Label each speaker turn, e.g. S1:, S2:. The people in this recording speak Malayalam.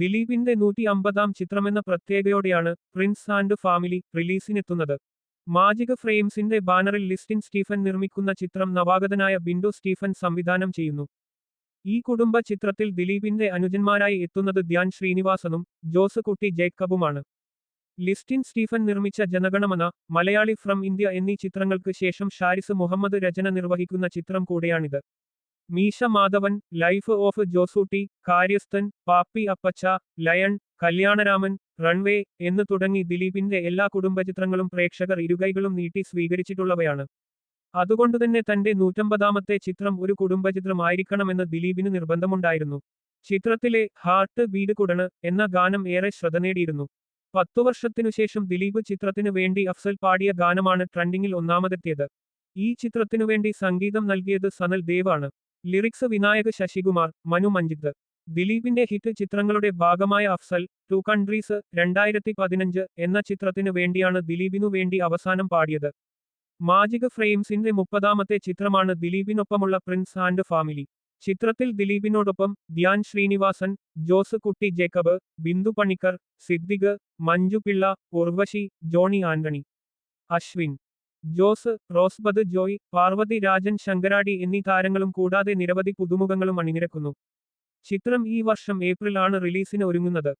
S1: ദിലീപിന്റെ നൂറ്റി അമ്പതാം ചിത്രമെന്ന പ്രത്യേകയോടെയാണ് പ്രിൻസ് ആൻഡ് ഫാമിലി റിലീസിനെത്തുന്നത്. മാജിക ഫ്രെയിംസിന്റെ ബാനറിൽ ലിസ്റ്റിൻ സ്റ്റീഫൻ നിർമ്മിക്കുന്ന ചിത്രം നവാഗതനായ ബിൻഡു സ്റ്റീഫൻ സംവിധാനം ചെയ്യുന്നു. ഈ കുടുംബ ചിത്രത്തിൽ ദിലീപിന്റെ അനുജന്മാരായി എത്തുന്നത് ധ്യാൻ ശ്രീനിവാസനും ജോസ് കുട്ടി ജേക്കബുമാണ്. ലിസ്റ്റിൻ സ്റ്റീഫൻ നിർമ്മിച്ച ജനഗണമന മലയാളി ഫ്രം ഇന്ത്യ എന്നീ ചിത്രങ്ങൾക്ക് ശേഷം ഷാരിസ് മുഹമ്മദ് രചന നിർവഹിക്കുന്ന ചിത്രം കൂടെയാണിത്. മീശ മാധവൻ ലൈഫ് ഓഫ് ജോസൂട്ടി കാര്യസ്ഥൻ പാപ്പി അപ്പച്ച ലയൺ കല്യാണരാമൻ റൺവേ എന്ന് തുടങ്ങി ദിലീപിന്റെ എല്ലാ കുടുംബചിത്രങ്ങളും പ്രേക്ഷകർ ഇരുകൈകളും നീട്ടി സ്വീകരിച്ചിട്ടുള്ളവയാണ്. അതുകൊണ്ടുതന്നെ തന്റെ നൂറ്റമ്പതാമത്തെ ചിത്രം ഒരു കുടുംബചിത്രമായിരിക്കണമെന്ന് ദിലീപിന് നിർബന്ധമുണ്ടായിരുന്നു. ചിത്രത്തിലെ ഹാർട്ട് ബീഡ് കുടണ് എന്ന ഗാനം ഏറെ ശ്രദ്ധ നേടിയിരുന്നു. പത്തു വർഷത്തിനുശേഷം ദിലീപ് ചിത്രത്തിനു വേണ്ടി അഫ്സൽ പാടിയ ഗാനമാണ് ട്രെൻഡിങ്ങിൽ ഒന്നാമതെത്തിയത്. ഈ ചിത്രത്തിനു വേണ്ടി സംഗീതം നൽകിയത് സനൽ ദേവാണ് ലിറിക്സ് വിനായക് ശശികുമാർ മനു മഞ്ജിത്ത്. ദിലീപിന്റെ ഹിറ്റ് ചിത്രങ്ങളുടെ ഭാഗമായ അഫ്സൽ ടു കൺട്രീസ് രണ്ടായിരത്തി പതിനഞ്ച് എന്ന ചിത്രത്തിനു വേണ്ടിയാണ് ദിലീപിനു വേണ്ടി അവസാനം പാടിയത്. മാജിക് ഫ്രെയിംസിന്റെ മുപ്പതാമത്തെ ചിത്രമാണ് ദിലീപിനൊപ്പമുള്ള പ്രിൻസ് ആൻഡ് ഫാമിലി. ചിത്രത്തിൽ ദിലീപിനോടൊപ്പം ധ്യാൻ ശ്രീനിവാസൻ ജോസ് കുട്ടി ജേക്കബ് ബിന്ദു പണിക്കർ സിദ്ദിഖ് മഞ്ജു പിള്ള ഉർവശി ജോണി ആന്റണി. അശ്വിൻ. ജോസ് റോസ്ബദ് ജോയ് പാർവതി രാജൻ ശങ്കരാടി എന്നീ താരങ്ങളും കൂടാതെ നിരവധി പുതുമുഖങ്ങളും അണിനിരക്കുന്നു. ചിത്രം ഈ വർഷം ഏപ്രിൽ ആണ് റിലീസിന് ഒരുങ്ങുന്നത്.